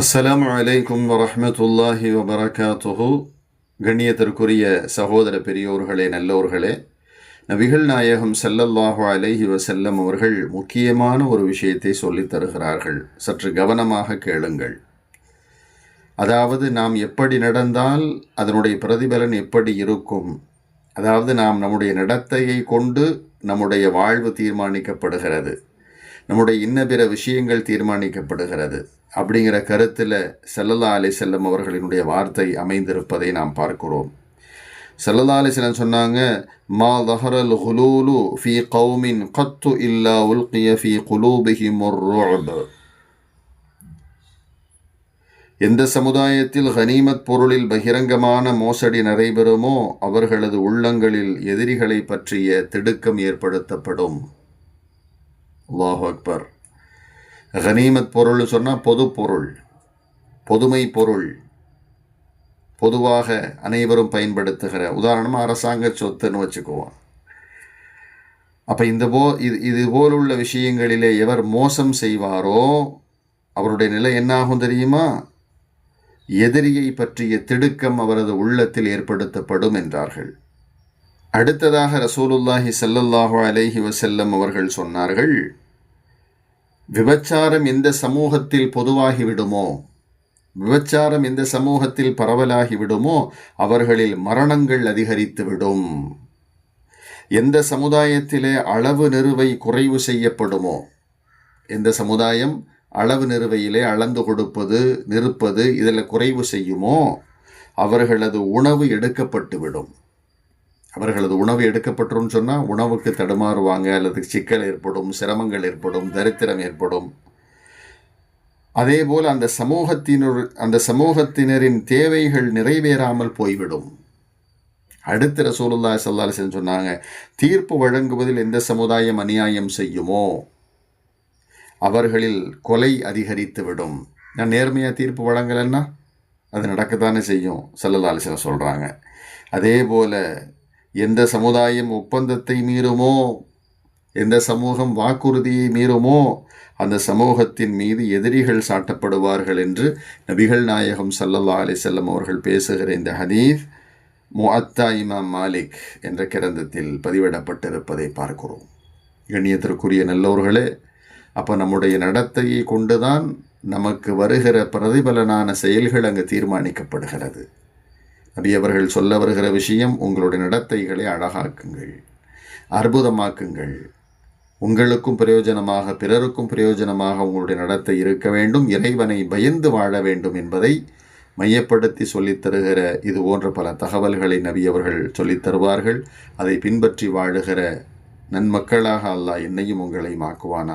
அஸ்லாம் அலைக்கும் வரமத்துல்லாஹி வபரகாத்துஹு. கண்ணியத்திற்குரிய சகோதர பெரியோர்களே நல்லோர்களே நபிகள் நாயகம் ஸல்லல்லாஹு அலைஹி வசல்லம் அவர்கள் முக்கியமான ஒரு விஷயத்தை சொல்லித் தருகிறார்கள். சற்று கவனமாக கேளுங்கள். அதாவது நாம் எப்படி நடந்தால் அதனுடைய பிரதிபலன் எப்படி இருக்கும்? அதாவது நாம் நம்முடைய நடத்தையை கொண்டு நம்முடைய வாழ்வு தீர்மானிக்கப்படுகிறது. நம்முடைய இன்ன பிற விஷயங்கள் தீர்மானிக்கப்படுகிறது. அப்படிங்கிற கருத்தில் செல்லல்லா அலி செல்லம் அவர்களினுடைய வார்த்தை அமைந்திருப்பதை நாம் பார்க்கிறோம். செல்லல்லா அலி செல்லம் சொன்னாங்க மா தஹரல் ஹுலூலு ஃபி கௌமின் கத்து இல்லா உல்கிய ஃபி குலூபிஹி முர்ருஅப் எந்த சமுதாயத்தில் ஹனீமத் பொருளில் பகிரங்கமான மோசடி நடைபெறுமோ அவர்களது உள்ளங்களில் எதிரிகளை பற்றிய திடுக்கம் ஏற்படுத்தப்படும். அல்லாஹ் அக்பர். கனீமத் பொருள் சொன்னால் பொது பொருள் பொதுமை பொருள். பொதுவாக அனைவரும் பயன்படுத்துகிற உதாரணமாக அரசாங்க சொத்துன்னு வச்சுக்குவோம். அப்போ இந்த போ இது இது போலுள்ள விஷயங்களிலே எவர் மோசம் செய்வாரோ அவருடைய நிலை என்னாகும் தெரியுமா? எதிரியை பற்றிய திடுக்கம் அவரது உள்ளத்தில் ஏற்படுத்தப்படும் என்றார்கள். அடுத்ததாக ரசூலுல்லாஹி சல்லல்லாஹு அலைஹி வசல்லம் அவர்கள் சொன்னார்கள் விபச்சாரம் எந்த சமூகத்தில் பொதுவாகிவிடுமோ? விபச்சாரம் எந்த சமூகத்தில் பரவலாகிவிடுமோ? அவர்களில் மரணங்கள் அதிகரித்துவிடும். எந்த சமுதாயத்திலே அளவு நிறுவை குறைவு செய்யப்படுமோ? எந்த சமுதாயம் அளவு நிறுவையிலே அளந்து கொடுப்பது நிறுப்பது இதில் குறைவு செய்யுமோ? அவர்களது உணவு எடுக்கப்பட்டுவிடும். அவர்களது உணவு எடுக்கப்பட்டுரும் சொன்னால் உணவுக்கு தடுமாறுவாங்க. அல்லது சிக்கல் ஏற்படும் சிரமங்கள் ஏற்படும் தரித்திரம் ஏற்படும். அதே போல் அந்த சமூகத்தினர் அந்த சமூகத்தினரின் தேவைகள் நிறைவேறாமல் போய்விடும். அடுத்த ரசூலுல்லா சல்லாஹன் சொன்னாங்க தீர்ப்பு வழங்குவதில் எந்த சமுதாயம் அநியாயம் செய்யுமோ அவர்களில் கொலை அதிகரித்து விடும். நான் நேர்மையாக தீர்ப்பு வழங்கலைன்னா அது நடக்கத்தானே செய்யும் சல்லல்லா சொல்கிறாங்க அதே போல் எந்த சமுதாயம் ஒப்பந்தத்தை மீறுமோ எந்த சமூகம் வாக்குறுதியை மீறுமோ அந்த சமூகத்தின் மீது எதிரிகள் சாட்டப்படுவார்கள் என்று நபிகள் நாயகம் சல்லல்லா அலி செல்லம் அவர்கள் பேசுகிற இந்த ஹதீஸ் முஅத்தா இமாம் மாலிக் என்ற கிரந்தத்தில் பதிவிடப்பட்டிருப்பதை பார்க்கிறோம். கண்ணியத்திற்குரிய நல்லோர்களே அப்போ நம்முடைய நடத்தையை கொண்டுதான் நமக்கு வருகிற பிரதிபலனான செயல்கள் அங்கு தீர்மானிக்கப்படுகிறது. நபியவர்கள் சொல்ல வருகிற விஷயம் உங்களுடைய நடத்தைகளை அழகாக்குங்கள் அற்புதமாக்குங்கள். உங்களுக்கும் பிரயோஜனமாக பிறருக்கும் பிரயோஜனமாக உங்களுடைய நடத்தை இருக்க வேண்டும் இறைவனை பயந்து வாழ வேண்டும் என்பதை மையப்படுத்தி சொல்லித் தருகிற இது போன்ற பல தகவல்களை நபியவர்கள் சொல்லித் தருவார்கள். அதை பின்பற்றி வாழுகிற நன்மக்களாக அல்லாஹ் என்னையும் உங்களையும் ஆக்குவானா